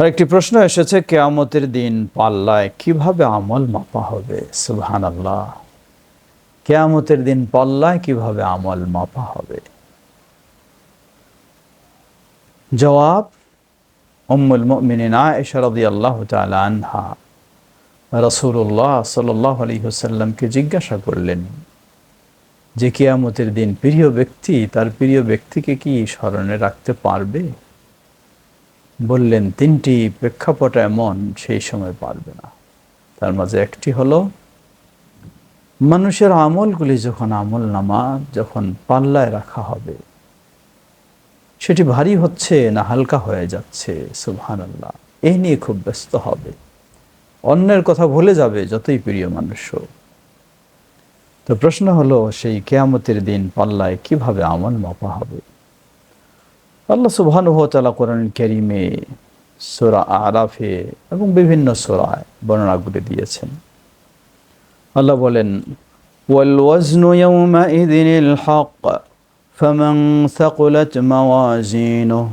আর একটি প্রশ্ন এসেছে, কেয়ামতের দিন পাল্লায় কীভাবে আমল মাপা হবে? সুবহান আল্লাহ কেয়ামতের দিন পাল্লায় কীভাবে আমল মাপা হবে? জবাব, উম্মুল মিনিনা আয়েশা আল্লাহ আনহা। রাসূলুল্লাহ সাল্লাল্লাহু আলাইহি ওয়াসাল্লামকে জিজ্ঞাসা করলেন, যে কেয়ামতের দিন প্রিয় ব্যক্তি তার প্রিয় ব্যক্তিকে কি স্মরণে রাখতে পারবে? বললেন, তিনটি প্রেক্ষাপট এমন, সেই সময় পারবে না। তার মাঝে একটি হলো, মানুষের আমলগুলি যখন আমল নামা যখন পাল্লায় রাখা হবে, সেটি ভারী হচ্ছে না হালকা হয়ে যাচ্ছে সুবহান আল্লাহ এই নিয়ে খুব ব্যস্ত হবে। অন্যের কথা ভুলে যাবে যতই প্রিয় মানুষ। তো প্রশ্ন হলো, সেই কেয়ামতের দিন পাল্লায় কীভাবে আমল মাপা হবে? আল্লাহ সুবহানুহ তালা কোরআন কেরিমে সোরা আরাফে এবং বিভিন্ন সোরায় বর্ণনাগুলি দিয়েছেন আল্লাহ বলেন والوزن يومئذ الحق فمن ثقلت موازينه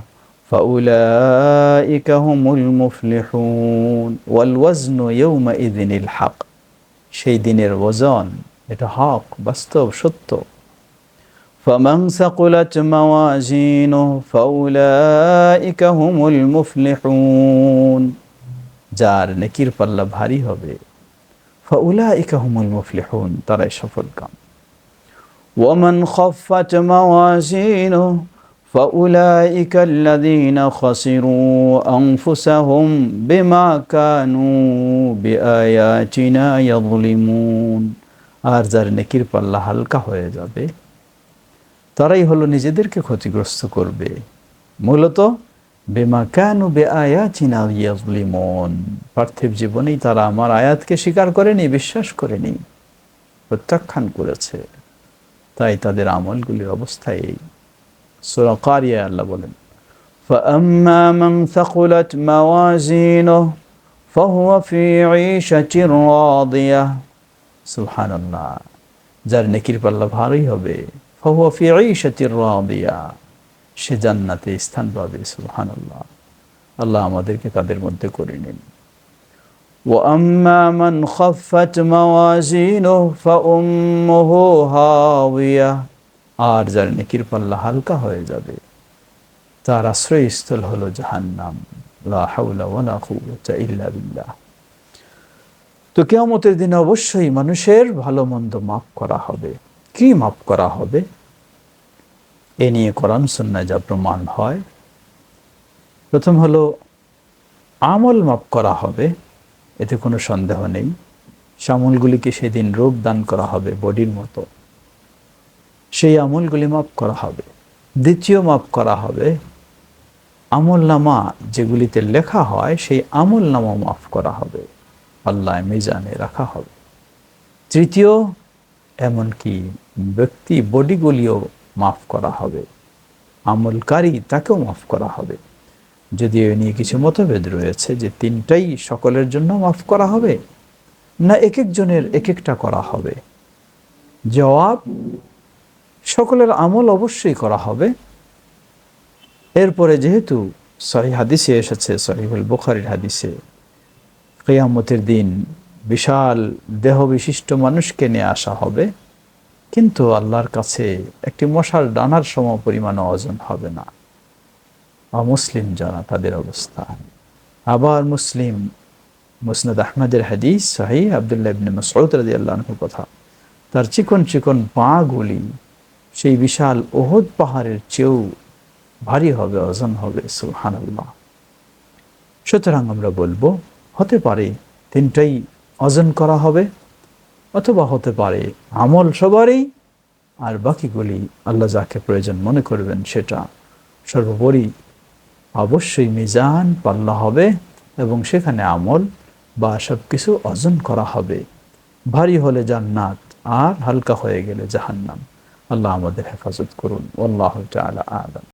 فأولئك هم المفلحون والوزن يومئذ الحق সেই দিনের ওজন এটা হক বাস্তব সত্য فمن ثقلت موازينه فأولئك هم المفلحون যার নেকির পাল্লা ভারী হবে فأولئك هم المفلحون তারাই সফল কাম ومن خفت موازينه فأولئك الذين خسروا أنفسهم بما كانوا بآياتنا يظلمون আর যার নেকির পাল্লা হালকা হয়ে যাবে তারাই হলো নিজেদেরকে ক্ষতিগ্রস্ত করবে মূলত বেমা কেন বে আয়াচিনা ইয়াজলিমন পার্থিব জীবনেই তারা আমার আয়াতকে স্বীকার করেনি বিশ্বাস করেনি প্রত্যাখ্যান করেছে তাই তাদের আমলগুলির অবস্থা এই সুরা কারিয়া আল্লাহ বলেন فأما من ثقلت موازينه فهو في عيشة راضية سبحان الله যার নেকির পাল্লা ভারী হবে فهو في عيشة راضية সে জান্নাতে স্থান পাবে সুবহানাল্লাহ আল্লাহ আমাদেরকে তাদের মধ্যে করে নিন وأما من خفت موازينه فأمه هاوية আর যার নেকির পাল্লা হালকা হয়ে যাবে তার আশ্রয়স্থল হলো জাহান্নাম লা হাওলা ওয়ালা কুওয়াতা ইল্লা বিল্লাহ তো কেয়ামতের দিনে অবশ্যই মানুষের ভালো মন্দ মাফ করা হবে কি মাফ করা হবে? এ নিয়ে কোরআন সন্ন্যায় যা প্রমাণ হয়। প্রথম হলো, আমল মাপ করা হবে, এতে কোনো সন্দেহ নেই। সামলগুলিকে সেদিন রূপ দান করা হবে বডির মতো। সেই আমলগুলি মাপ করা হবে। দ্বিতীয় মাপ করা হবে, আমল নামা যেগুলিতে লেখা হয়, সেই আমল নামা মাফ করা হবে। আল্লাহ মিজানে রাখা হবে। তৃতীয়, এমনকি ব্যক্তি বডিগুলিও মাফ করা হবে। আমলকারী তাকেও মাফ করা হবে। যদিও এ নিয়ে কিছু মতভেদ রয়েছে যে তিনটাই সকলের জন্য মাফ করা হবে, না এক একজনের এক একটা করা হবে? জবাব, সকলের আমল অবশ্যই করা হবে। এরপরে যেহেতু সহি হাদিসে এসেছে, সহিহুল বুখারির হাদিসে, কেয়ামতের দিন বিশাল দেহ বিশিষ্ট মানুষকে নিয়ে আসা হবে। কিন্তু আল্লাহর কাছে একটি মশার ডানার সম পরিমাণ ওজন হবে না। অমুসলিম যারা, তাদের অবস্থা। আবার মুসলিম, মুসনাদ আহমদের হাদিস, সাহি আবদুল্লাহ ইবনে মাসউদ রাদিয়াল্লাহু কথা। তার চিকন চিকন পাগুলি সেই বিশাল ওহদ পাহাড়ের চেয়েও ভারী হবে, ওজন হবে, সুবহানাল্লাহ। সুতরাং আমরা বলব, হতে পারে তিনটাই ওজন করা হবে। অথবা হতে পারে আমল সবারই, আর বাকিগুলি আল্লাহ যাকে প্রয়োজন মনে করবেন সেটা সর্বোপরি অবশ্যই মিজান পাল্লা হবে এবং সেখানে আমল বা সব কিছু অর্জন করা হবে। ভারী হলে জান্নাত, আর হালকা হয়ে গেলে জাহান্নাম। আল্লাহ আমাদের হেফাজত করুন। আল্লাহ আলম।